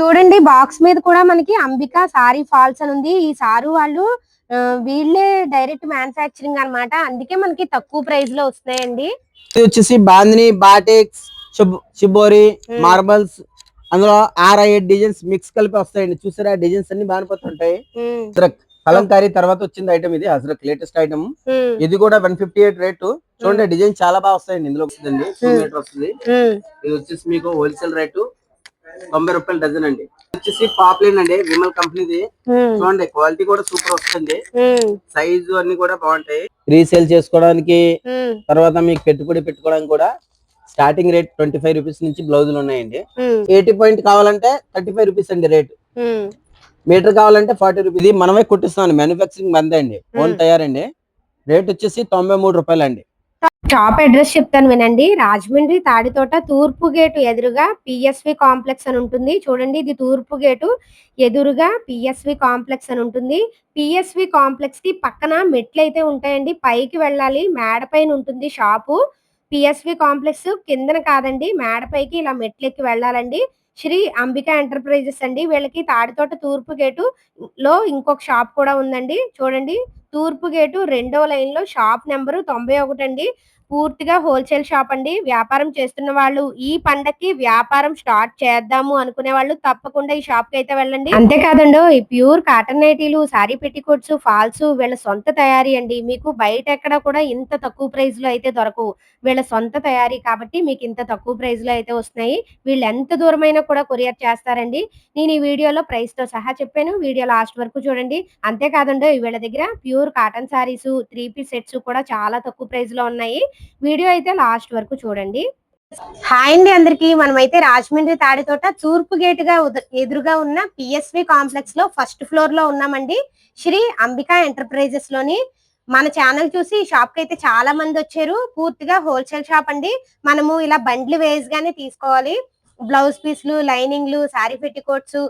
చూడండి బాక్స్ మీద కూడా మనకి అంబికా సారీ ఫాల్స్ అని ఉంది. ఈ సారు వాళ్ళు వీళ్ళే డైరెక్ట్ మ్యానుఫ్యాక్చరింగ్ అన్నమాట. అందుకే మనకి తక్కువ ప్రైస్లో వస్తున్నాయండి. ఇది వచ్చేసి బాందిని బాటిక్స్ షిబోరి. మార్బల్స్ అందులో ఆర్ ఐదు డిజైన్స్ మిక్స్ కలిపి వస్తాయండి. చూసారా డిజైన్స్ అన్ని బానిపోతుంటాయి కలంకారీ తర్వాత వచ్చింది ఐటమ్ ఇది అజ్రక్ లేటెస్ట్ ఐటమ్ ఇది కూడా వన్ ఫిఫ్టీ ఎయిట్ రేటు చూడండి డిజైన్ చాలా బాగా వస్తాయండి. ఇందులో వస్తుందండి. వస్తుంది. ఇది వచ్చేసి మీకు హోల్సేల్ రేటు తొంభై రూపాయలు డజన్ అండి. వచ్చేసి పాపులర్ అండి విమల్ కంపెనీది చూడండి క్వాలిటీ కూడా సూపర్ వస్తుంది. సైజు అన్ని కూడా బాగుంటాయి. రీసేల్ చేసుకోవడానికి తర్వాత మీకు పెట్టుబడి పెట్టుకోవడానికి కూడా starting rate twenty five rupees నుంచి బ్లౌజులు ఉన్నాయండి. ఎయిటీ పాయింట్ కావాలంటే థర్టీ ఫైవ్ రూపీస్ అండి రేట్. మీటర్ కావాలంటే ఫార్టీ రూపీస్ ఇది మనమే కుట్టిస్తాం మ్యానుఫాక్చరింగ్ మందే అండి. ఓన్. తయారండి రేట్ వచ్చేసి తొంభై మూడు రూపాయలు అండి షాప్ అడ్రస్ చెప్తాను వినండి. రాజమండ్రి తాడితోట తూర్పు గేటు ఎదురుగా పిఎస్వి కాంప్లెక్స్ అని ఉంటుంది. చూడండి ఇది తూర్పు గేటు ఎదురుగా పిఎస్వి కాంప్లెక్స్ అని ఉంటుంది. పిఎస్వి కాంప్లెక్స్కి పక్కన మెట్లు అయితే ఉంటాయండి. పైకి వెళ్ళాలి మేడ పైన ఉంటుంది షాపు. పిఎస్వి కాంప్లెక్స్ కిందన కాదండి మేడ పైకి ఇలా మెట్లు ఎక్కి వెళ్ళాలండి. శ్రీ అంబికా ఎంటర్ప్రైజెస్ అండి. వీళ్ళకి తాడితోట తూర్పు గేటు లో ఇంకొక షాప్ కూడా ఉందండి. చూడండి తూర్పు గేటు రెండో లైన్లో షాప్ నెంబరు తొంభై ఒకటి అండి. పూర్తిగా హోల్సేల్ షాప్ అండి. వ్యాపారం చేస్తున్న వాళ్ళు ఈ పండక్కి వ్యాపారం స్టార్ట్ చేద్దాము అనుకునే వాళ్ళు తప్పకుండా ఈ షాప్కి అయితే వెళ్ళండి అంతేకాదండి ఈ ప్యూర్ కాటన్ నైటీలు సారీ పెట్టికోట్స్ ఫాల్స్ వీళ్ళ సొంత తయారీ అండి. మీకు బయట ఎక్కడ కూడా ఇంత తక్కువ ప్రైస్లో అయితే దొరకవు. వీళ్ళ సొంత తయారీ కాబట్టి మీకు ఇంత తక్కువ ప్రైస్లో అయితే వస్తున్నాయి. వీళ్ళు ఎంత దూరమైనా కూడా కొరియర్ చేస్తారండి. నేను ఈ వీడియోలో ప్రైస్తో సహా చెప్పాను. వీడియో లాస్ట్ వరకు చూడండి. అంతేకాదండి వీళ్ళ దగ్గర pure cotton saris three piece sets కూడా చాలా తక్కువ ప్రైస్లో ఉన్నాయి. వీడియో అయితే లాస్ట్ వరకు చూడండి. హాయ్ అండి అందరికి. మనమైతే రాజమండ్రి తాడితోట తూర్పు గేట్గా ఎదురుగా ఉన్న పిఎస్వి కాంప్లెక్స్లో ఫస్ట్ ఫ్లోర్లో ఉన్నామండి. శ్రీ అంబికా ఎంటర్ప్రైజెస్లోని మన ఛానల్ చూసి ఈ షాప్కి అయితే చాలా మంది వచ్చారు. పూర్తిగా హోల్సేల్ షాప్ అండి. మనము ఇలా బండ్లు వేస్ గానే తీసుకోవాలి. బ్లౌజ్ పీస్లు లైనింగ్లు sari petticoats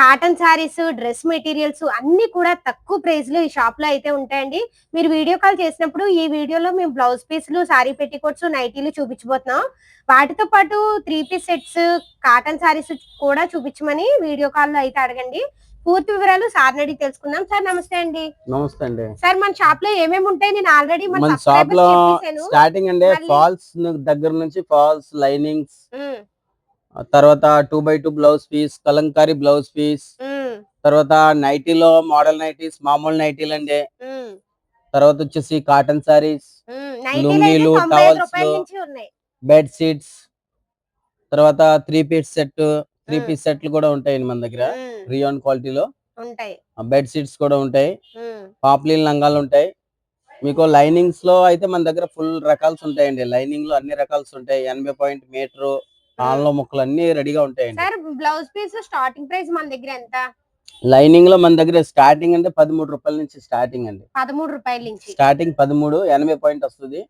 cotton saris dress materials అన్ని కూడా తక్కువ ప్రైస్లో ఈ షాప్లో అయితే ఉంటాయండి. మీరు వీడియో కాల్ చేసినప్పుడు ఈ వీడియోలో మేము బ్లౌజ్ పీస్లు సారీ పెట్టికోట్స్ నైటీలు చూపించబోతున్నాం. వాటితో పాటు three piece sets cotton saris కూడా చూపించమని వీడియో కాల్లో అయితే అడగండి. పూర్తి వివరాలు సార్ అడిగి తెలుసుకుందాం. సార్ నమస్తే అండి. నమస్తే అండి. సార్ మన షాప్లో ఏమేమి ఉంటాయి? నేను ఆల్రెడీ మన షాప్లో. స్టార్టింగ్ అండి ఫాల్స్ దగ్గర నుంచి ఫాల్స్ లైనింగ్స్ తర్వాత two by two blouse piece kalamkari blouse piece తర్వాత నైటీలో మోడల్ నైటీస్ మామూలు నైటీలు అండి. తర్వాత వచ్చేసి కాటన్ సారీస్ లుంగీలు, ఉన్నాయి. బెడ్ షీట్స్ తర్వాత three piece set three. Piece సెట్లు కూడా ఉంటాయండి మన దగ్గర రియాన్ క్వాలిటీలో. బెడ్ షీట్స్ కూడా ఉంటాయి. పాప్లీన్ లంగాలు ఉంటాయి. మీకు లైనింగ్స్లో అయితే మన దగ్గర ఫుల్ రకాల్స్ ఉంటాయండి. లైనింగ్లో అన్ని రకాల్స్ ఉంటాయి. ఎనభై పాయింట్ మీటర్ ఆన్లో ముక్కలు అన్ని రెడీగా ఉంటాయండి. Sir blouse piece starting price మన దగ్గర ఎంత? లైనింగ్లో మన దగ్గర స్టార్టింగ్ అంటే పదమూడు రూపాయల నుంచి స్టార్టింగ్ అండి. పదమూడు రూపాయల నుంచి. స్టార్టింగ్ పదమూడు ఎనభై పాయింట్ వస్తుంది.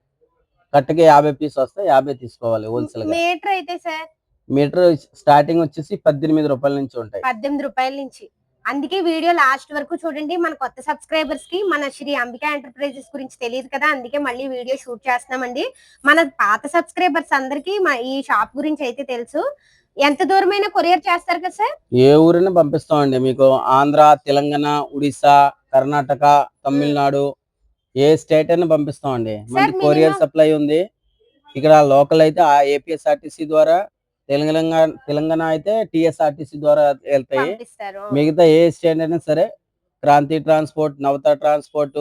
కట్టకి యాభై పీస్ వస్తే యాభై తీసుకోవాలి హోల్సేల్గా. మీటర్ అయితే సార్? మీటర్ స్టార్టింగ్ వచ్చేసి పద్దెనిమిది రూపాయల నుంచి ఉంటాయి. పద్దెనిమిది రూపాయల నుంచి. అందుకే వీడియో లాస్ట్ వరకు చూడండి. మన కొత్త సబ్స్క్రైబర్స్కి మన శ్రీ అంబికా ఎంటర్ప్రైజెస్ గురించి తెలియదు కదా అందుకే మళ్ళీ వీడియో షూట్ చేస్తున్నామండి. మన పాత సబ్స్క్రైబర్స్ అందరికి ఈ షాప్ గురించి అయితే తెలుసు. ఎంత దూరమైనా కొరియర్ చేస్తారు కదా సార్? ఏ ఊరైనా పంపిస్తామండి. మీకు ఆంధ్ర తెలంగాణ ఒడిశా కర్ణాటక తమిళనాడు ఏ స్టేట్ అయినా పంపిస్తామండి. మనకి కొరియర్ సప్లై ఉంది. ఇక్కడ లోకల్ అయితే ఆ ఏపీఎస్ఆర్టీసీ ద్వారా తెలంగాణ తెలంగాణ అయితే టిఎస్ఆర్టీసీ ద్వారా వెళ్తాయి. మిగతా ఏ స్టేట్ అయినా సరే Kranti transport Navata transport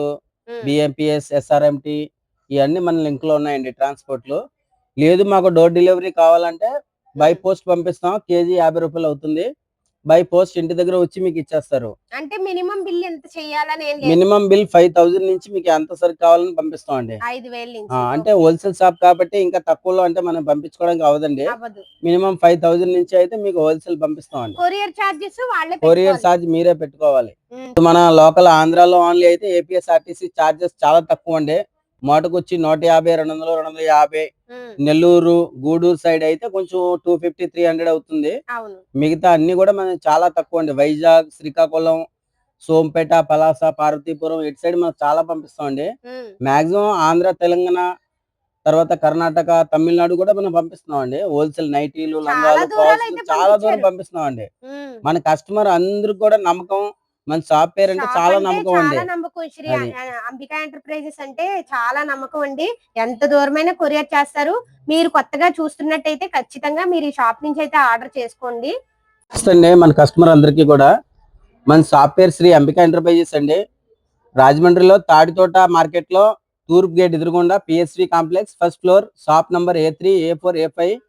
BMPS SRMT ఇవన్నీ మన లింక్లో ఉన్నాయండి ట్రాన్స్పోర్ట్లో లేదు మాకు డోర్ డెలివరీ కావాలంటే బై పోస్ట్ పంపిస్తాం. కేజీ యాభై రూపాయలు అవుతుంది. బై పోస్ట్ ఇంటి దగ్గర వచ్చి మీకు ఇచ్చేస్తారు. అంటే మినిమం బిల్ ఎంత లేదు. మినిమం బిల్ ఫైవ్ థౌసండ్ నుంచి మీకు ఎంత సరికి కావాలని పంపిస్తాం అండి అంటే హోల్సేల్ షాప్ కాబట్టి ఇంకా తక్కువలో అంటే మనం పంపించుకోవడానికి అవదండి మినిమం ఫైవ్ థౌసండ్ నుంచి అయితే మీకు హోల్సేల్ పంపిస్తాం అండి కొరియర్ చార్జెస్ వాళ్ళే కొరియర్. ఛార్జ్ మీరే పెట్టుకోవాలి. మన లోకల్ ఆంధ్రాలో ఓన్లీ అయితే ఏపీఎస్ఆర్టీసీ ఛార్జెస్ చాలా తక్కువ అండి మోటకు వచ్చి నూట యాభై రెండు వందలు రెండు వందల యాభై నెల్లూరు గూడూరు సైడ్ అయితే కొంచెం టూ ఫిఫ్టీ త్రీ హండ్రెడ్ అవుతుంది. మిగతా అన్ని కూడా మనం చాలా తక్కువ అండి. వైజాగ్ శ్రీకాకుళం సోంపేట పలాస పార్వతీపురం ఇటు సైడ్ మనం చాలా పంపిస్తాం అండి. ఉమ్, మాక్సిమం ఆంధ్ర తెలంగాణ తర్వాత కర్ణాటక తమిళనాడు కూడా మనం పంపిస్తున్నాం అండి. హోల్సేల్ నైటీలు లంగాలు చాలా దూరం పంపించారు. పంపిస్తున్నాం అండి. మన కస్టమర్ అందరికి కూడా నమ్మకం మన షాప్ పేరు అంటే చాలా నమ్మకం అండి. శ్రీ. అ- అంబికా ఎంటర్ప్రైజెస్ అంటే చాలా నమ్మకం అండి. ఎంత దూరమైనా కొరియర్ చేస్తారు. మీరు కొత్తగా చూస్తున్నట్టయితే ఖచ్చితంగా మీరు ఈ షాప్ నుంచి అయితే ఆర్డర్ చేసుకోండి. అండి. మన కస్టమర్ అందరికీ కూడా. మన షాప్ పేరు శ్రీ అంబికా ఎంటర్ప్రైజెస్ అండి. రాజమండ్రిలో తాడితోట మార్కెట్లో తూర్పు గేట్ ఎదురుగుండా PSV complex first floor shop number A three A four A five.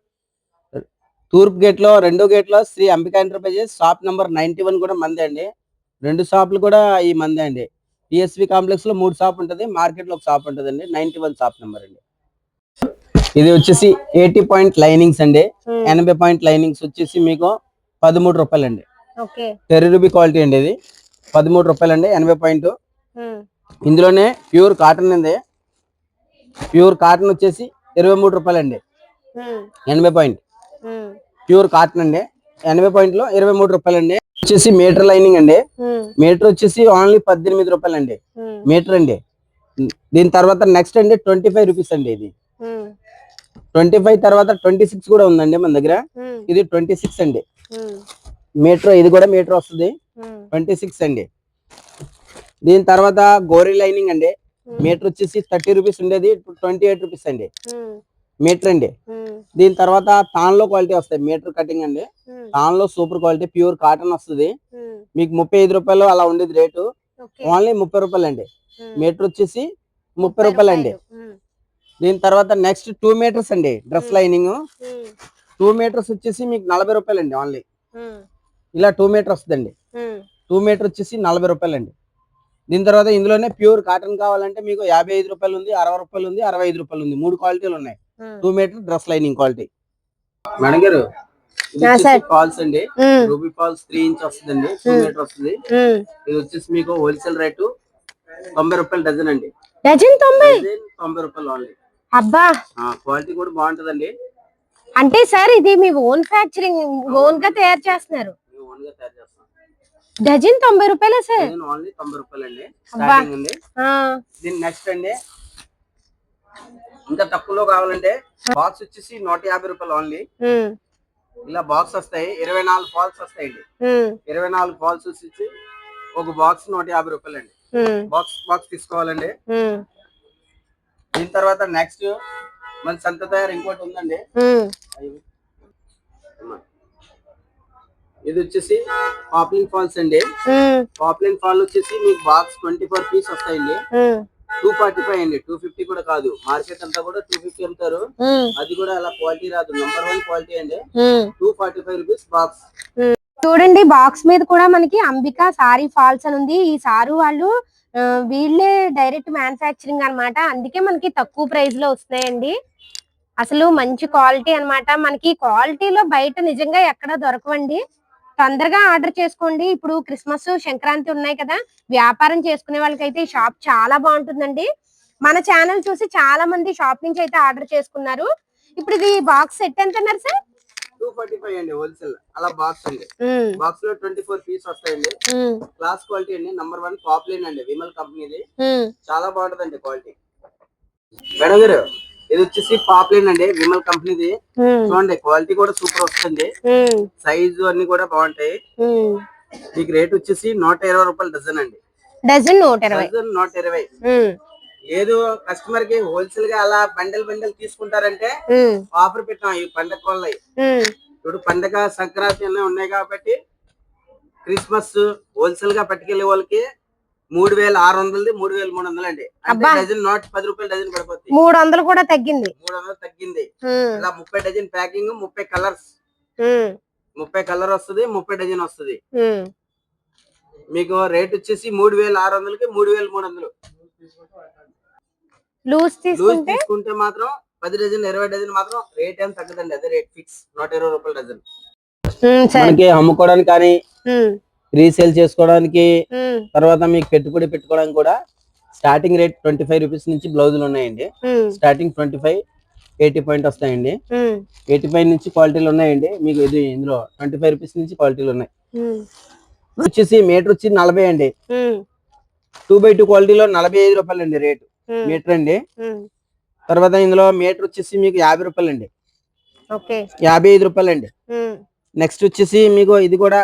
తూర్పు గేట్లో రెండో గేట్లో Shri Ambika enterprises shop number ninety one కూడా మందే అండి. రెండు షాపులు కూడా ఈ మందే అండి. పిఎస్వి కాంప్లెక్స్లో మూడు షాప్ ఉంటుంది మార్కెట్లో ఒక షాప్ ఉంటుంది అండి నైన్టీ వన్ షాప్ నెంబర్ అండి. ఇది వచ్చేసి ఎయిటీ పాయింట్ లైనింగ్స్ అండి. ఎనభై పాయింట్ లైనింగ్స్ వచ్చేసి మీకు పదమూడు రూపాయలు అండి టెర్రీ క్వాలిటీ అండి ఇది. పదమూడు రూపాయలు అండి ఎనభై పాయింట్ ఇందులోనే ప్యూర్ కాటన్ ఉంది ప్యూర్ కాటన్ వచ్చేసి ఇరవై మూడు రూపాయలు అండి ఎనభై పాయింట్ ప్యూర్ కాటన్ అండి. ఎనభై పాయింట్లో ఇరవై మూడు రూపాయలు అండి వచ్చేసి మీటర్ లైనింగ్ అండి. మీటర్ వచ్చేసి ఓన్లీ పద్దెనిమిది రూపాయలు అండి మీటర్ అండి. దీని తర్వాత నెక్స్ట్ అండి ట్వంటీ ఫైవ్ రూపీస్ అండి ఇది. ట్వంటీ ఫైవ్ తర్వాత ట్వంటీ సిక్స్ కూడా ఉందండి మన దగ్గర. ఇది ట్వంటీ సిక్స్ అండి మీటర్ ఇది కూడా మీటర్ వస్తుంది. ట్వంటీ సిక్స్ అండి. దీని తర్వాత గోరీ లైనింగ్ అండి. మీటర్ వచ్చేసి థర్టీ రూపీస్ ఉండేది. ట్వంటీ ఎయిట్ రూపీస్ అండి. మీటర్ అండి. దీని తర్వాత తాన్లో క్వాలిటీ వస్తాయి. మీటర్ కటింగ్ అండి. తాన్లో సూపర్ క్వాలిటీ ప్యూర్ కాటన్ వస్తుంది. మీకు ముప్పై ఐదు రూపాయలు అలా ఉండేది రేటు. ఓన్లీ ముప్పై రూపాయలు అండి. మీటర్ వచ్చేసి ముప్పై రూపాయలు అండి. దీని తర్వాత నెక్స్ట్ టూ మీటర్స్ అండి. Dress lining. టూ మీటర్స్ వచ్చేసి మీకు నలభై రూపాయలు అండి ఓన్లీ. ఇలా టూ మీటర్ వస్తుందండి. టూ మీటర్ వచ్చేసి నలభై రూపాయలు అండి. దీని తర్వాత ఇందులోనే ప్యూర్ కాటన్ కావాలంటే మీకు యాభై ఐదు రూపాయలు ఉంది అరవై రూపాయలు ఉంది అరవై ఐదు రూపాయలు ఉంది. మూడు క్వాలిటీలు ఉన్నాయి. Two metre dress lining quality. Madam గారు. ఫాల్స్ అండి. రూబీ ఫాల్స్ త్రీ ఇంచ్ వస్తుందండి టూ మీటర్ వస్తుంది. ఇది వచ్చేసి మీకు హోల్సేల్ రేటు తొంభై రూపాయలు డజన్ అండి. డజన్ తొంభై? తొంభై రూపాయలు ఓన్లీ అబ్బా! క్వాలిటీ కూడా బాగుంటదండి. అంటే సార్ ఇది మీ ఓన్ ఫ్యాక్చరింగ్ ఓన్గా తయారు చేస్తున్నారు. ఓన్గా తయారు చేస్తాం డజన్ తొంభై రూపాయలే సార్? ఓన్లీ తొంభై రూపాయలు అండి అబ్బా. స్టార్టింగ్ అండి. ఆ, దీని నెక్స్ట్ అండి. ఇంకా తక్కువలో కావాలంటే బాక్స్ వచ్చేసి నూట యాభై రూపాయలు ఓన్లీ ఇలా బాక్స్ వస్తాయి. ఇరవై నాలుగు ఫాల్స్ వస్తాయండి. ఇరవై నాలుగు ఫాల్స్ వచ్చి ఒక బాక్స్ నూట యాభై రూపాయలు అండి బాక్స్ బాక్స్ తీసుకోవాలండి. దీని తర్వాత నెక్స్ట్ మన సంత తయారు ఇంకోటి ఉందండి. ఇది వచ్చేసి పాప్లిన్ ఫాల్స్ అండి. ఉమ్, పాప్లిన్ ఫాల్ వచ్చేసి మీకు బాక్స్ ట్వంటీ ఫోర్ పీస్ వస్తాయండి టూ ఫార్టీ ఫైవ్ అండి టూ ఫిఫ్టీ కూడా కాదు. మార్కెట్ అంతా కూడా టూ ఫిఫ్టీ అమ్ముతారు. ఉమ్, అది కూడా అలా క్వాలిటీ రాదు. నంబర్ వన్ క్వాలిటీ అండి. Two forty five rupees box చూడండి బాక్స్ మీద కూడా మనకి అంబికా సారీ ఫాల్స్ అని ఉంది. ఈ సారు వాళ్ళు వీళ్ళే డైరెక్ట్ మ్యానుఫ్యాక్చరింగ్ అన్నమాట. అందుకే మనకి తక్కువ ప్రైస్లో వస్తున్నాయండి. అసలు మంచి క్వాలిటీ అన్నమాట. మనకి క్వాలిటీలో బయట నిజంగా ఎక్కడ దొరకవండి. తొందరగా ఆర్డర్ చేసుకోండి. ఇప్పుడు క్రిస్మస్ సంక్రాంతి ఉన్నాయి కదా వ్యాపారం చేసుకునే వాళ్ళకైతే ఈ షాప్ చాలా బాగుంటుందండి. మన ఛానల్ చూసి చాలా మంది షాప్ నుంచి అయితే ఆర్డర్ చేసుకున్నారు. ఇప్పుడు ఇది బాక్స్ సెట్ ఎంత అన్నారు సార్? టూ ఫార్టీ ఫైవ్ అండి హోల్సేల్. అలా బాక్స్ అండి. బాక్స్లో ట్వంటీ ఫోర్ పీస్ వస్తాయండి. క్లాస్ క్వాలిటీ అండి. నంబర్ వన్ పాపులర్ అండి. విమల్ కంపెనీది. చాలా బాగుంటదండి క్వాలిటీ. మేడం గారు ఇది వచ్చేసి పాపులర్ అండి విమల్ కంపెనీది. చూడండి క్వాలిటీ కూడా సూపర్ వస్తుంది. సైజు అన్ని కూడా బాగుంటాయి. మీకు రేట్ వచ్చేసి నూట ఇరవై రూపాయలు డజన్ అండి. డజన్ నూట ఇరవై. డజన్ నూట ఇరవై. లేదు కస్టమర్కి హోల్సేల్గా అలా బండల్ బండల్ తీసుకుంటారంటే ఆఫర్ పెట్టాం ఈ పండగ వల్ల. ఇప్పుడు పండగ సంక్రాంతి అన్నీ ఉన్నాయి కాబట్టి క్రిస్మస్ హోల్సేల్గా పట్టుకెళ్ళే వాళ్ళకి మూడు వేల ఆరు వందలది మూడు వేల మూడు వందలు అండి అంటే. డజన్ నూట పది రూపాయలు డజన్ పడిపోతుంది మూడు వందలు కూడా తగ్గింది. మూడు వందలు తగ్గింది. ఇలా ముప్పై డజన్ ప్యాకింగ్ ముప్పై కలర్స్. ముప్పై కలర్ వస్తుంది ముప్పై డజన్ వస్తుంది. మీకు రేట్ వచ్చేసి మూడు వేల ఆరు వందలకి మూడు వేల మూడు వందలు. లూజ్ తీసుకుంటే? మాత్రం పది డజన్ ఇరవై డజన్ మాత్రం రేట్ ఏం తగ్గదండి. అదే రేట్ ఫిక్స్. నూట ఇరవై రూపాయల డజన్. మనకి అమ్ముకోవడానికి కానీ రీసేల్ చేసుకోవడానికి తర్వాత మీకు పెట్టుబడి పెట్టుకోవడానికి కూడా starting rate twenty five rupees నుంచి బ్లౌజులు ఉన్నాయండి. Starting twenty five eighty point వస్తాయండి. ఎయిటీ ఫైవ్ నుంచి క్వాలిటీలు ఉన్నాయండి. మీకు ఇది ఇందులో ట్వంటీ ఫైవ్ రూపీస్ నుంచి క్వాలిటీలు ఉన్నాయి. వచ్చేసి మీటర్ వచ్చి నలభై అండి. టూ బై టూ క్వాలిటీలో నలభై ఐదు రూపాయలు అండి రేటు. మీటర్ అండి. తర్వాత ఇందులో మీటర్ వచ్చేసి మీకు యాభై రూపాయలు అండి. యాభై ఐదు రూపాయలు అండి. నెక్స్ట్ వచ్చేసి మీకు ఇది కూడా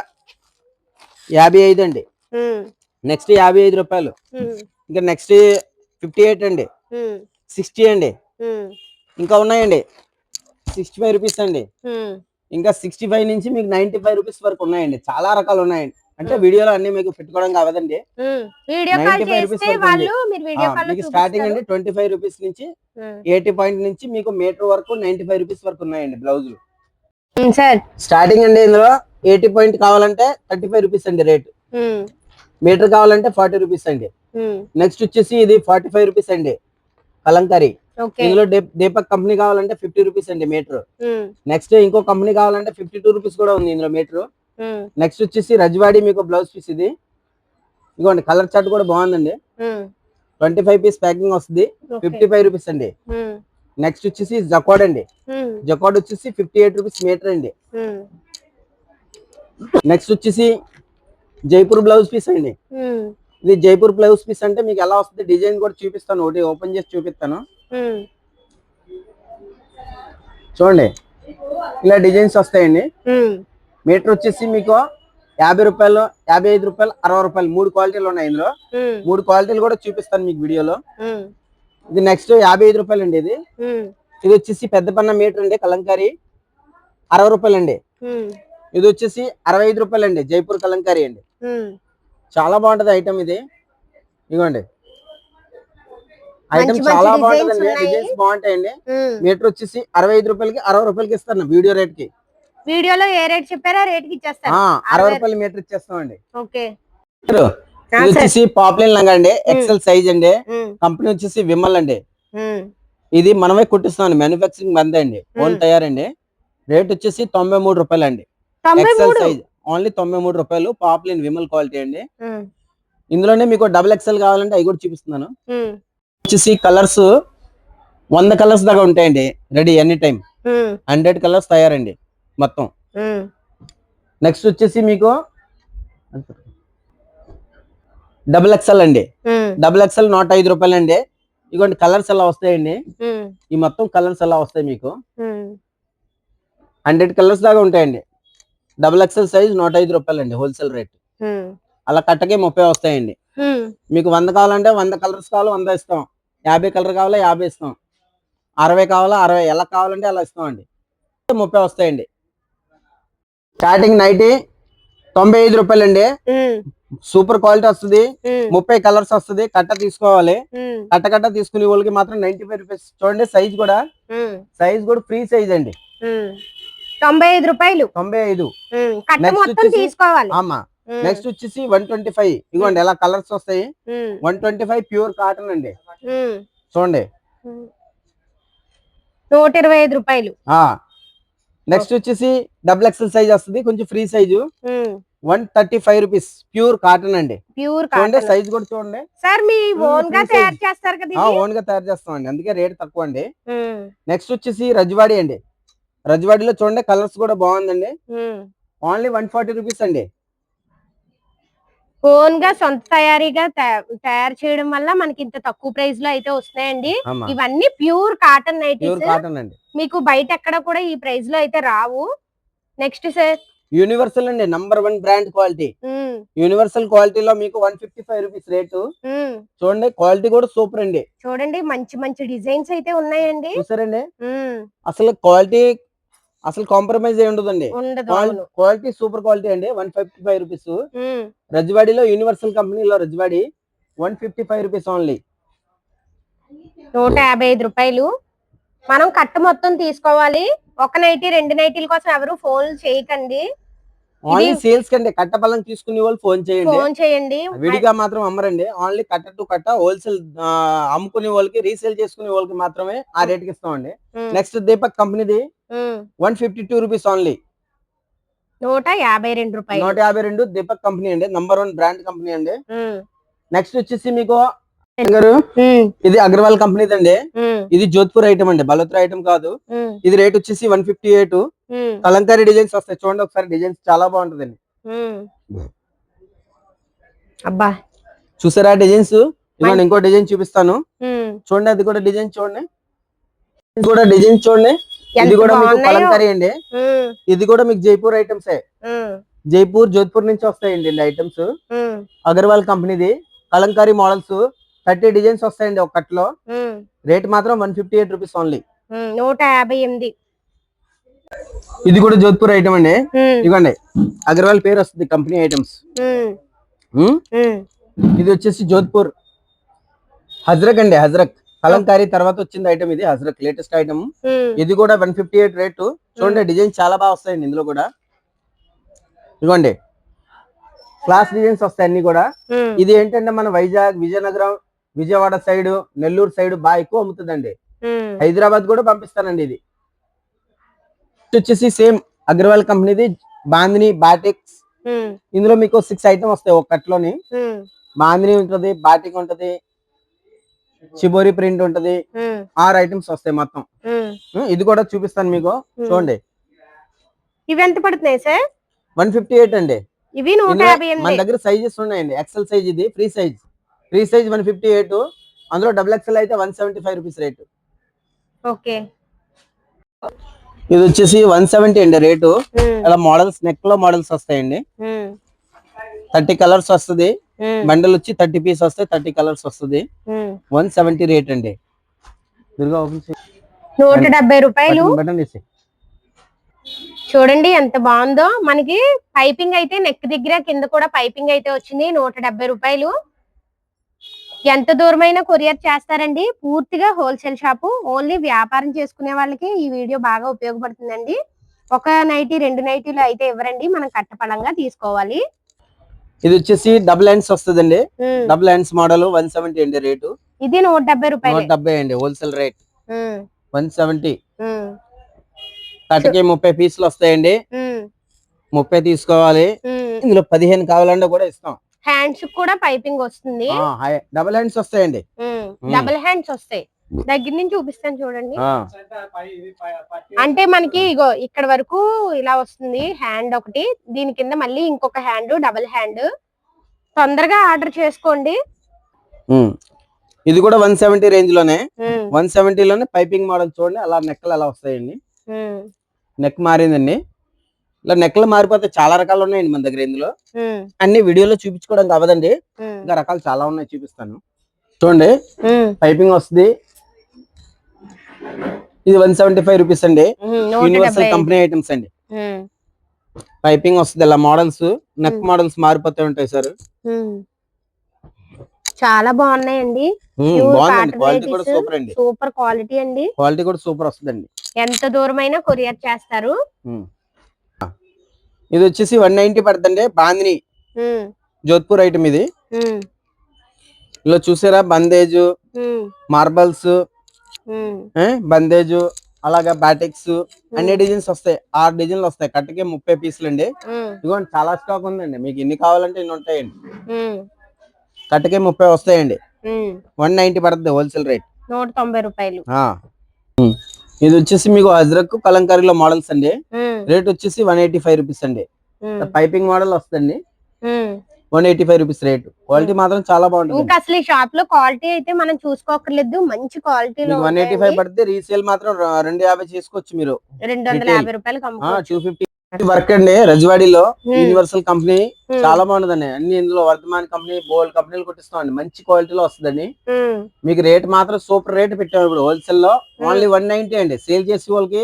యాభై ఐదు అండి. నెక్స్ట్ యాభై ఐదు రూపాయలు. ఇంకా నెక్స్ట్ ఫిఫ్టీ ఎయిట్ అండి. సిక్స్టీ అండి. ఇంకా ఉన్నాయండి. సిక్స్టీ ఫైవ్ రూపీస్ అండి. ఇంకా సిక్స్టీ ఫైవ్ నుంచి మీకు నైన్టీ ఫైవ్ రూపీస్ వరకు ఉన్నాయండి. చాలా రకాలు ఉన్నాయండి. అంటే వీడియోలో అన్ని మీకు పెట్టుకోవడం కావదండి. ఉమ్. వీడియో కాల్ 95 రూపీస్ చేస్తే పడుతుంది. వాళ్ళు మీరు వీడియో ఆ, కాల్ మీకు స్టార్టింగ్ అండి ట్వంటీ ఫైవ్ రూపీస్ నుంచి ఎయిటీ పాయింట్ నుంచి మీకు మీటర్ వరకు నైన్టీ ఫైవ్ రూపీస్ వరకు ఉన్నాయండి బ్లౌజులు. స్టార్టింగ్ అండి ఇందులో. ఎయిటీ పాయింట్ కావాలంటే థర్టీ ఫైవ్ రూపీస్ అండి రేట్. మీటర్ కావాలంటే ఫార్టీ రూపీస్ అండి. నెక్స్ట్ వచ్చేసి ఇది ఫార్టీ ఫైవ్ రూపీస్ అండి. కలంకారీ. ఇందులో దీపక్ కంపెనీ కావాలంటే ఫిఫ్టీ రూపీస్ అండి మీటర్. నెక్స్ట్ ఇంకో కంపెనీ కావాలంటే ఫిఫ్టీ టూ రూపీస్ కూడా ఉంది ఇందులో మీటర్. నెక్స్ట్ వచ్చేసి రజ్వాడి మీకు బ్లౌజ్ పీస్ ఇది. ఇదిగోండి కలర్ చార్ట్ కూడా బాగుందండి. ట్వంటీ ఫైవ్ పీస్ ప్యాకింగ్ వస్తుంది. ఫిఫ్టీ ఫైవ్ రూపీస్ అండి. నెక్స్ట్ వచ్చేసి జకాడ్ అండి. జకాడ్ వచ్చేసి ఫిఫ్టీ ఎయిట్ రూపీస్ మీటర్ అండి. నెక్స్ట్ వచ్చేసి జైపూర్ బ్లౌజ్ పీస్ అండి. ఉమ్, ఇది జైపూర్ బ్లౌజ్ పీస్ అంటే మీకు ఎలా వస్తుంది? డిజైన్ కూడా చూపిస్తాను. ఒకటి ఓపెన్ చేసి చూపిస్తాను. ఉమ్, చూడండి. ఇలా డిజైన్స్ వస్తాయండి. ఉమ్, మీటర్ వచ్చేసి మీకు యాభై రూపాయలు యాభై ఐదు రూపాయలు అరవై రూపాయలు మూడు క్వాలిటీలు ఉన్నాయి ఇందులో. మూడు క్వాలిటీలు కూడా చూపిస్తాను మీకు వీడియోలో. ఇది నెక్స్ట్ యాభై ఐదు రూపాయలు అండి ఇది ఇది వచ్చేసి పెద్ద పన్న మీటర్ అండి కలంకారీ. అరవై రూపాయలు అండి ఇది వచ్చేసి అరవై ఐదు రూపాయలు అండి జైపూర్ కలంకారీ అండి. చాలా బాగుంటది ఐటమ్ ఇది. ఇదిగోండి ఐటమ్ చాలా బాగుంటుందండి. ఉన్నాయి. డిజైన్స్ బాగుంటాయండి. మీటర్ వచ్చేసి అరవై ఐదు రూపాయలకి అరవై రూపాయలకి ఇస్తాను వీడియో రేట్కి వీడియోలో ఏ రేట్ చెప్పారో రేట్కి అరవై రూపాయలు మీటర్ ఇచ్చేస్తామండి. ఓకే. వచ్చేసి పాపులర్ లంగా అండి. ఎక్సెల్ సైజ్ అండి. కంపెనీ వచ్చేసి విమల్ అండి. ఇది మనమే కుట్టిస్తాం మ్యానుఫాక్చరింగ్ మందే అండి. ఓన్. తయారండి రేట్ వచ్చేసి తొంభై మూడు రూపాయలు అండి ఎక్సెల్ మూడు. సైజ్ ఓన్లీ తొంభై మూడు రూపాయలు. పాపులర్ విమల్ క్వాలిటీ అండి ఇందులోనే మీకు డబుల్ ఎక్సెల్ కావాలంటే అవి కూడా చూపిస్తున్నాను. వచ్చేసి కలర్స్ వంద కలర్స్ దాకా ఉంటాయండి. Ready any time hundred colours తయారండి. మొత్తం. నెక్స్ట్ వచ్చేసి మీకు డబుల్ ఎక్సెల్ అండి. డబుల్ ఎక్సెల్ నూట ఐదు రూపాయలు అండి ఇదిగోండి కలర్స్ ఎలా వస్తాయండి? ఈ మొత్తం కలర్స్ ఎలా వస్తాయి మీకు? హండ్రెడ్ కలర్స్ దాకా ఉంటాయండి. డబుల్ ఎక్సెల్ సైజ్ నూట ఐదు రూపాయలు అండి హోల్సేల్ రేట్. అలా కట్టకే ముప్పై వస్తాయండి. మీకు వంద కావాలంటే వంద కలర్స్ కావాలి వంద ఇస్తాం. యాభై కలర్ కావాలా యాభై ఇస్తాం. అరవై కావాలా అరవై ఎలా కావాలంటే అలా ఇస్తాం అండి ముప్పై వస్తాయండి. స్టార్టింగ్ నైటీ తొంభై ఐదు రూపాయలు అండి ఉమ్, సూపర్ క్వాలిటీ వస్తుంది. ముప్పై కలర్స్ వస్తుంది. కట్ట తీసుకోవాలి. కట్ట కట్ట తీసుకునే వాళ్ళకి మాత్రం నైన్టీ ఫైవ్ రూపీస్ చూడండి సైజ్ కూడా సైజ్ కూడా ఫ్రీ సైజ్ అండి. తొంభై ఐదు రూపాయలు. తొంభై ఐదు. మొత్తం తీసుకోవాలి. ఆమా. నెక్స్ట్ వచ్చేసి వన్ ట్వంటీ ఫైవ్. ఇదిగోండి ఎలా కలర్స్ వస్తాయి? One twenty five pure cotton అండి. చూడండి. నూట ఇరవై ఐదు రూపాయలు. నెక్స్ట్ వచ్చేసి డబుల్ ఎక్సెల్ సైజ్ వస్తుంది. కొంచెం free size one thirty five rupees pure cotton అండి. ప్యూర్ చూడండి సైజ్ కూడా చూడండి. సార్ మీ ఓన్గా తయారు. చేస్తారు కదా? ఓన్గా తయారు చేస్తాం అండి అందుకే రేట్ తక్కువ అండి. నెక్స్ట్ వచ్చేసి రజ్వాడి అండి. రజ్వాడిలో చూడండి కలర్స్ కూడా బాగుందండి. ఓన్లీ వన్ ఫార్టీ రూపీస్ అండి. ఓన్గా సొంత తయారీగా తయా- తయారు చేయడం వల్ల మనకి ఇంత తక్కువ ప్రైస్లో అయితే వస్తున్నాయండి. ఇవన్నీ ప్యూర్ కాటన్ నైటీస్. కాటన్ అండి. మీకు బయట ఎక్కడ కూడా ఈ ప్రైస్లో అయితే రావు. Next sir. యూనివర్సల్ అండి number one brand quality. Universal క్వాలిటీలో మీకు one fifty five rupees rate. చూడండి క్వాలిటీ కూడా సూపర్ అండి. చూడండి మంచి మంచి డిజైన్స్ అయితే ఉన్నాయండి. చూసారండి? అసలు క్వాలిటీ అసలు కాంప్రమైజ్ అయి ఉండదండి. క్వాలిటీ సూపర్ క్వాలిటీ అండి. వన్ ఫిఫ్టీ ఫైవ్ రూపీస్ రజ్వాడిలో యూనివర్సల్ కంపెనీలో Rajwadi one fifty five rupees only నూట యాభై ఐదు రూపాయలు. మనం కట్ట మొత్తం తీసుకోవాలి. ఒక నైటీ రెండు నైటీల కోసం ఎవరు ఫోన్ చేయకండి. ఓన్లీ సేల్స్ కండి కట్ట బలం తీసుకునే వాళ్ళు ఫోన్ చేయండి. ఫోన్ చేయండి. విడిగా మాత్రం అమ్మరండి. ఓన్లీ కట్ట టు కట్ట హోల్సేల్ అమ్ముకునే వాళ్ళకి రీసేల్ చేసుకునే వాళ్ళకి మాత్రమే ఆ రేట్కి ఇస్తామండి. నెక్స్ట్ దీపక్ కంపెనీది one fifty two rupees only నూట యాభై రెండు రూపాయలు. నూట యాభై రెండు దీపక్ కంపెనీ అండి నంబర్ వన్ బ్రాండ్ కంపెనీ అండి. నెక్స్ట్ వచ్చేసి మీకు గారు ఇది అగర్వాల్ కంపెనీది అండి ఇది జోధ్పూర్ ఐటమ్ అండి బలోత్రా ఐటమ్ కాదు. ఇది రేట్ వచ్చేసి one fifty eight. Kalamkari designs వస్తాయి. చూడండి ఒకసారి డిజైన్స్ చాలా బాగుంటుందండి. అబ్బా. చూసారా డిజైన్స్? ఇదిగోండి ఇంకో డిజైన్ చూపిస్తాను. చూడండి అది కూడా డిజైన్ చూడండి. ఇది కూడా డిజైన్ చూడండి. ఇది కూడా మీకు. కలంకారీ అండి. ఇది కూడా మీకు జైపూర్ ఐటమ్స్ జైపూర్ జోధ్పూర్ నుంచి వస్తాయండి ఐటమ్స్ అగర్వాల్ కంపెనీది. కలంకారీ మోడల్స్ థర్టీ డిజైన్స్ వస్తాయండి ఒక కట్లో రేట్ మాత్రం one fifty eight rupees only. నూట యాభై ఎనిమిది. ఇది కూడా జోధ్పూర్ ఐటమ్ అండి. ఇదిగోండి అగర్వాల్ పేరు వస్తుంది కంపెనీ ఐటమ్స్. ఇది వచ్చేసి జోధ్పూర్. హజ్రక్ అండి హజ్రక్. కలంకారీ తర్వాత వచ్చింది ఐటమ్ ఇది హజ్రక్. Latest item. ఇది కూడా వన్ ఫిఫ్టీ ఎయిట్ రేటు. చూడండి డిజైన్ చాలా బాగా వస్తాయండి ఇందులో కూడా. ఇదిగోండి క్లాస్ డిజైన్స్ వస్తాయి అన్ని కూడా. ఇది ఏంటంటే మన వైజాగ్ విజయనగరం విజయవాడ సైడ్ నెల్లూరు సైడ్ బాగా ఎక్కువ అమ్ముతుందండి. హైదరాబాద్ కూడా పంపిస్తానండి ఇది. వచ్చేసి సేమ్ అగ్రవాల్ కంపెనీది బాందిని బాటిక్స్. ఇందులో మీకు సిక్స్ ఐటమ్ వస్తాయి ఒక కట్లోని. ఉమ్, బాందిని ఉంటది బాటిక్ ఉంటది చిబోరి ప్రింట్ ఉంటది. ఆరు ఐటమ్స్ వస్తాయి మొత్తం. ఇది కూడా చూపిస్తాను మీకు. చూడండి. ఇవి ఎంత పడుతున్నాయి సార్? వన్ ఫిఫ్టీ ఎయిట్ అండి. ఇవి మన దగ్గర సైజెస్ ఉన్నాయండి. ఎక్సెల్ సైజ్ ఇది free size free size one fifty eight అందులో డబుల్ ఎక్సెల్ అయితే one seventy five rupees rate. Okay. ఇది వచ్చేసి వన్ సెవెంటీ అండి రేటు. అలా మోడల్స్ నెక్లో మోడల్స్ వస్తాయండి. థర్టీ కలర్స్ వస్తుంది. బండల్ వచ్చి థర్టీ పీస్ వస్తాయి థర్టీ కలర్స్ వస్తుంది. వన్ సెవెంటీ రేట్ అండి. దుర్గా ఓపెన్ చేయి. నూట డెబ్బై రూపాయలు. చూడండి ఎంత బాగుందో. మనకి పైపింగ్ అయితే నెక్ దగ్గర కింద కూడా పైపింగ్ అయితే వచ్చింది నూట రూపాయలు. ఎంత దూరమైనా కొరియర్ చేస్తారండి. పూర్తిగా హోల్సేల్ షాపు. ఓన్లీ వ్యాపారం చేసుకునే వాళ్ళకి ఈ వీడియో బాగా ఉపయోగపడుతుందండి. ఒక నైటీ రెండు నైటీలు అయితే ఇవ్వరండి. మనం కట్టపడంగా తీసుకోవాలి. ఇది వచ్చేసి డబుల్ హ్యాండ్స్ వస్తుందండి. Double hands model one seventy అండి రేటు. ఇది నూట డెబ్బై రూపాయలు. నూట డెబ్బై అండి హోల్సేల్ రేట్. One seventy. కట్టకి ముప్పై పీసులు వస్తాయండి. ముప్పై తీసుకోవాలి. ఇందులో పదిహేను కావాలన్నా కూడా ఇస్తాం. హ్యాండ్స్ కూడా పైపింగ్ వస్తుంది. డబుల్ హ్యాండ్స్ వస్తాయండి. డబుల్ హ్యాండ్స్ వస్తాయి. దగ్గర నుంచి చూపిస్తాను చూడండి. అంటే మనకి ఇగో ఇక్కడ వరకు ఇలా వస్తుంది హ్యాండ్ ఒకటి. దీని కింద మళ్ళీ ఇంకొక హ్యాండ్ డబుల్ హ్యాండ్ తొందరగా ఆర్డర్ చేసుకోండి. ఇది కూడా వన్ సెవెంటీ రేంజ్లోనే వన్లోనే పైపింగ్ మోడల్ చూడండి. అలా నెక్కలు అలా వస్తాయండి. నెక్ మారిందండి. ఇలా నెక్కలు మారిపోతే చాలా రకాలు ఉన్నాయండి మన దగ్గర ఇందులో. అన్ని వీడియోలో చూపించుకోవడానికి అవ్వదండి ఉమ్, ఇంకా రకాలు చాలా ఉన్నాయి చూపిస్తాను. చూడండి. పైపింగ్ వస్తుంది. ఇది వన్ సెవెంటీ ఫైవ్ రూపీస్ అండి. యూనివర్సల్ కంపెనీ ఐటమ్స్ అండి. పైపింగ్ వస్తుంది. ఇలా మోడల్స్ నెక్. మోడల్స్ మారిపోతూ ఉంటాయి సార్. చాలా బాగున్నాయండి. క్వాలిటీ కూడా. సూపర్ అండి. సూపర్ క్వాలిటీ అండి. క్వాలిటీ కూడా సూపర్ వస్తుందండి. ఎంత దూరమైనా కొరియర్ చేస్తారు. ఇది వచ్చేసి వన్ నైన్టీ పడుతుంది బాందిని. జోధ్పూర్ ఐటమ్ ఇది. ఇలా చూసారా? బందేజ్ మార్బల్స్ బందేజ్ అలాగా బాటిక్స్ అన్ని డిజైన్స్ వస్తాయి. ఆరు డిజైన్లు వస్తాయి. కట్టకి ముప్పై పీసులు అండి. ఇదిగోండి చాలా స్టాక్ ఉందండి. మీకు ఎన్ని కావాలంటే ఇన్ని ఉంటాయండి. కట్టకి ముప్పై వస్తాయండి. వన్ నైన్టీ పడుతుంది హోల్సేల్ రేట్. నూట తొంభై రూపాయలు. ఇది వచ్చేసి మీకు అజ్రక్ కలంకారీలో మోడల్స్ అండి. రేట్ వచ్చేసి వన్ ఎయిటీ ఫైవ్ రూపీస్ అండి పైపింగ్ మోడల్ వస్తుంది. One eighty five rupees rate quality మాత్రం చాలా బాగుంటుంది. ఇంకా అసలు ఈ షాప్లో క్వాలిటీ అయితే మనం చూసుకోకర్లేదు. మంచి క్వాలిటీలో వన్ ఎయిటీ ఫైవ్ పడితే రీసేల్ మాత్రం రెండు యాభై చేసుకోవచ్చు మీరు. రెండు వందల. యాభై రూపాయలు టూ ఫిఫ్టీ వర్క్ అండి. రజవాడిలో Hmm. యూనివర్సల్ కంపెనీ చాలా బాగుంటుందండి. అన్ని ఇందులో వర్ధమాన్ కంపెనీ బోల్ కంపెనీలు కొట్టిస్తామండి. మంచి క్వాలిటీలో వస్తుందండి. మీకు రేట్ మాత్రం సూపర్ రేట్ పెట్టాము ఇప్పుడు హోల్సేల్లో. ఓన్లీ వన్ నైన్టీ అండి. సేల్ చేసే వాళ్ళకి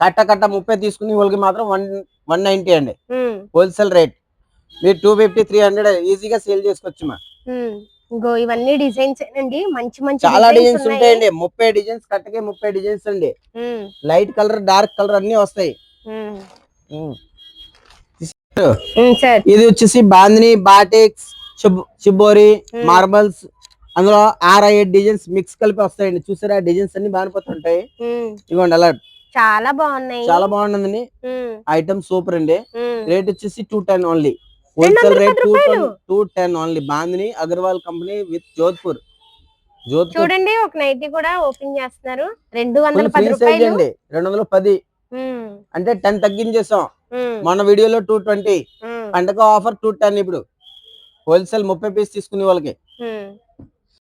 కట్ట కట్ట ముప్పై తీసుకునే వాళ్ళకి మాత్రం వన్ వన్ నైన్టీ అండి. హోల్సేల్ రేట్ మీరు టూ ఫిఫ్టీ త్రీ హండ్రెడ్ ఈజీగా సేల్ చేసుకోవచ్చు మా. ఇంకో ఇవన్నీ డిజైన్స్ అండి మంచి మంచి చాలా డిజైన్స్. ఉంటాయండి. ముప్పై డిజైన్స్ కట్టకే ముప్పై డిజైన్స్ అండి. లైట్ కలర్ డార్క్ కలర్ అన్ని వస్తాయి. ఇది వచ్చేసి బాందిని బాటిక్స్ చిబోరి. మార్బల్స్ అందులో ఆర్ ఐదు డిజైన్స్ మిక్స్ కలిపి వస్తాయండి. చూసారా డిజైన్స్ అన్ని బానిపోతుంటాయి ఇవ్వండి అలా చాలా బాగున్నాయి. చాలా బాగుంటుందండి. ఉమ్, ఐటమ్ సూపర్ అండి. రేట్ వచ్చేసి two ten only. Wholesale rate two ten only. Bandhani Agarwal company with Jodhpur. Jodhpur. చూడండి ఒక నైటీ కూడా ఓపెన్ చేస్తున్నారు. రెండు వందల పది రూపాయలు. రెండు వందల పది. అంటే టెన్ తగ్గించేసాం. మన వీడియోలో టూ ట్వంటీ పండగ ఆఫర్ టూ టెన్ ఇప్పుడు. హోల్సేల్ ముప్పై పీస్ తీసుకునే వాళ్ళకి.